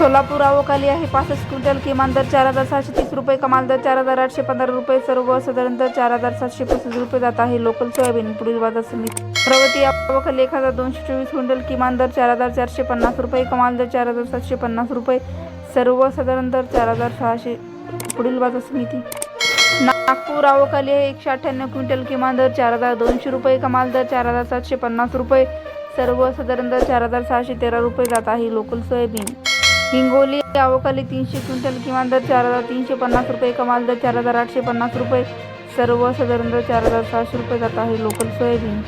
सोलापूर आवकाली आहे. पासष्ट क्विंटल किमान दर चार हजार सहाशे तीस रुपये कमाल दर चार हजार आठशे पंधरा रुपये सर्व साधारण दर चार हजार सातशे पस्तीस रुपये जात आहे. लोकल सोयाबीन पुढील बाजार समिती. प्रवती आवकाली एक हजार दोनशे चोवीस क्विंटल किमान दर चार हजार चारशे पन्नास रुपये कमाल दर चार हजार सातशे पन्नास रुपये सर्व साधारण दर चार हजार सहाशे पुढील बाजार समिती. नागपूर आवकाली आहे एकशे अठ्ठ्याण्णव क्विंटल किमान दर चार हजार दोनशे रुपये कमाल दर चार हजार सातशे पन्नास रुपये सर्व साधारण दर चार हजार सहाशे तेरा रुपये जात आहे. Local soybean. हिंगोली अवकाली तीनशे क्विंटल किमान दर चार हजार तीनशे पन्नास रुपये कमाल दर चार हजार आठशे पन्नास रुपये. सर्व साधारण दर चार हजार सहाशे रुपये जात आहे लोकल सोयाबीन.